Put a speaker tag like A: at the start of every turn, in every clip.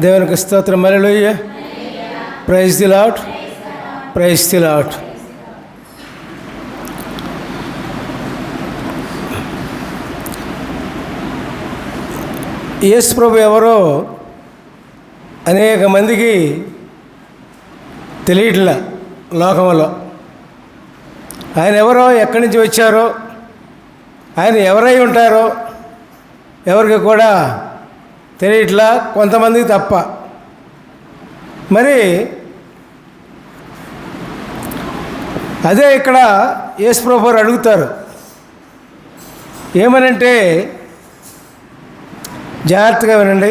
A: దేవునికి స్తోత్రం. మరలుయ్య praise the lord praise the lord Yesu ప్రభు ఎవరో అనేక మందికి తెలియట్ల లోకంలో ఆయన ఎవరో ఎక్కడి నుంచి వచ్చారో ఆయన ఎవరై ఉంటారో ఎవరికి కూడా తెలియట్లా కొంతమందికి తప్ప. మరి అదే ఇక్కడ యేసుప్రభు అడుగుతారు. ఏమనంటే జాగ్రత్తగా వినండి.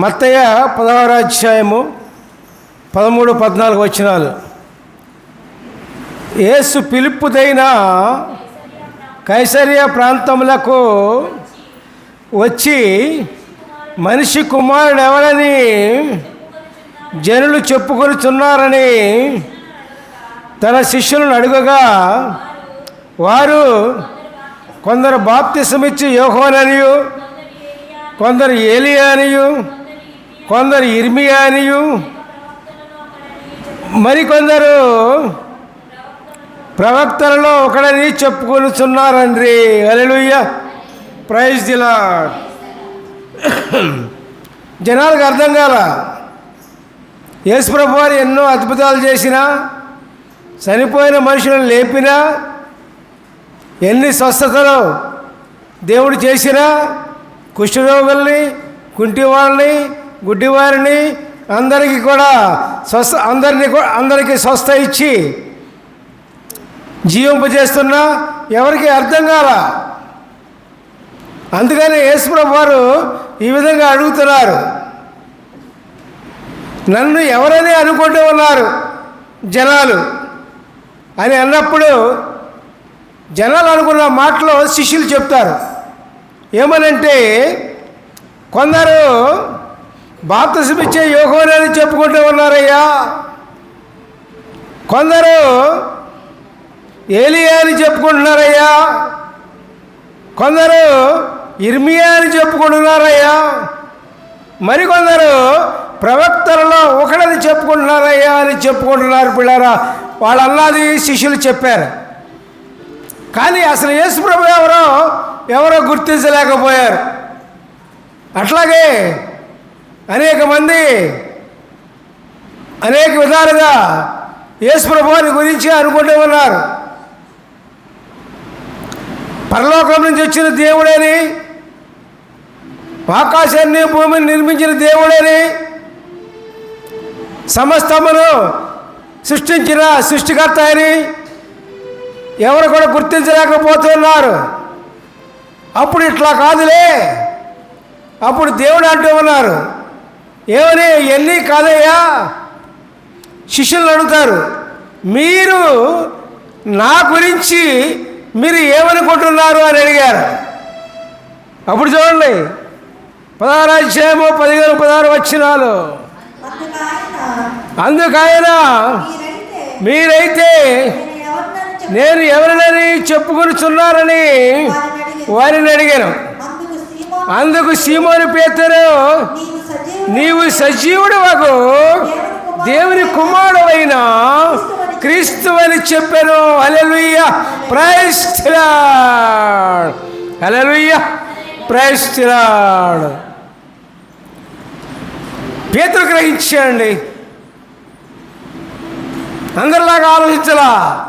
A: మత్తయ్య పదహారు అధ్యాయము పదమూడు పద్నాలుగు వచ్చినాలు యేసు పిలుపుదైన కైసరియా ప్రాంతములకు వచ్చి మనిషి కుమారుడు ఎవరని జనులు చెప్పుకొనుచున్నారని తన శిష్యులను అడుగగా వారు కొందరు బాప్తిసమిచ్చి యోహోననియు కొందరు ఏలియా అనియు కొందరు ఇర్మియానియు మరికొందరు ప్రవక్తలలో ఒకడని చెప్పుకొనిచున్నారండ్రి. అలెలుయ్య ప్రైజ్ దిలా. జనాలకు అర్థం కాల. యేసుప్రభు వారు ఎన్నో అద్భుతాలు చేసినా చనిపోయిన మనుషులను లేపినా ఎన్ని స్వస్థతలు దేవుడు చేసినా కుష్ఠరోగుల్ని కుంటివాళ్ళని గుడ్డివారిని అందరికీ కూడా స్వస్థ అందరినీ కూడా అందరికీ స్వస్థ ఇచ్చి జీవింపజేస్తున్నా ఎవరికి అర్థం కాలా. అందుకని యేసుప్రభు వారు ఈ విధంగా అడుగుతున్నారు. నన్ను ఎవరని అనుకుంటూ ఉన్నారు జనాలు అని అన్నప్పుడు జనాలు అనుకున్న మాటలో శిష్యులు చెప్తారు. ఏమనంటే కొందరు బాప్తసమిచ్చే యోగోనని చెప్పుకుంటూ ఉన్నారయ్యా. కొందరు ఏలియా అని చెప్పుకుంటున్నారయ్యా. కొందరు ఇర్మియా అని చెప్పుకుంటున్నారయ్యా. మరికొందరు ప్రవక్తలలో ఒకడని చెప్పుకుంటున్నారయ్యా అని చెప్పుకుంటున్నారు పిల్లారా. వాళ్ళల్లాది శిష్యులు చెప్పారు. కానీ అసలు యేసుప్రభు ఎవరో ఎవరో గుర్తించలేకపోయారు. అట్లాగే అనేక మంది అనేక విధాలుగా యేసుప్రభుని గురించి అనుకుంటూ ఉన్నారు. పరలోకం నుంచి వచ్చిన దేవుడని ఆకాశాన్ని భూమిని నిర్మించిన దేవుడని సమస్తమును సృష్టించిన సృష్టికర్త అని ఎవరు కూడా గుర్తించలేకపోతున్నారు. అప్పుడు ఇట్లా కాదులే. అప్పుడు దేవుడు అంటూ ఉన్నారు. ఏమని? ఎన్ని కాదయ్యా? శిష్యులు అడుగుతారు. మీరు నా గురించి మీరు ఏమనుకుంటున్నారు అని అడిగారు. అప్పుడు చూడండి. పదహారు అధ్యాయము పదిహేను పదహారు వచ్చినాలు
B: అందుకు
A: అందుకైనా
B: మీరైతే నేను ఎవరినని
A: చెప్పుకొనిచున్నారని వారిని అడిగాను.
B: అందుకు సీమోని
A: పేతరు
B: నీవు సజీవుడు
A: నీవు వగు దేవుని కుమారుడు క్రీస్తు అని చెప్పాను. అలెలుయ్య ప్రైస్లాడ్ అలెలుయ్య ప్రైస్లాడ్ పేతులు గ్రహించాడండి అందరిలాగా ఆలోచించలా.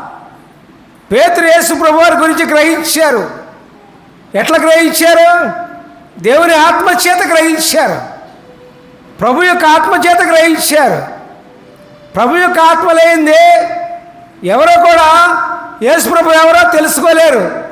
A: పేతురు యేసు ప్రభువారి గురించి గ్రహించారు. ఎట్లా గ్రహించారు? దేవుని ఆత్మచేత గ్రహించారు. ప్రభు యొక్క ఆత్మచేత గ్రహించారు. ప్రభు యొక్క ఆత్మ లేనిదే ఎవరో కూడా యేసు ప్రభు ఎవరో తెలుసుకోలేరు.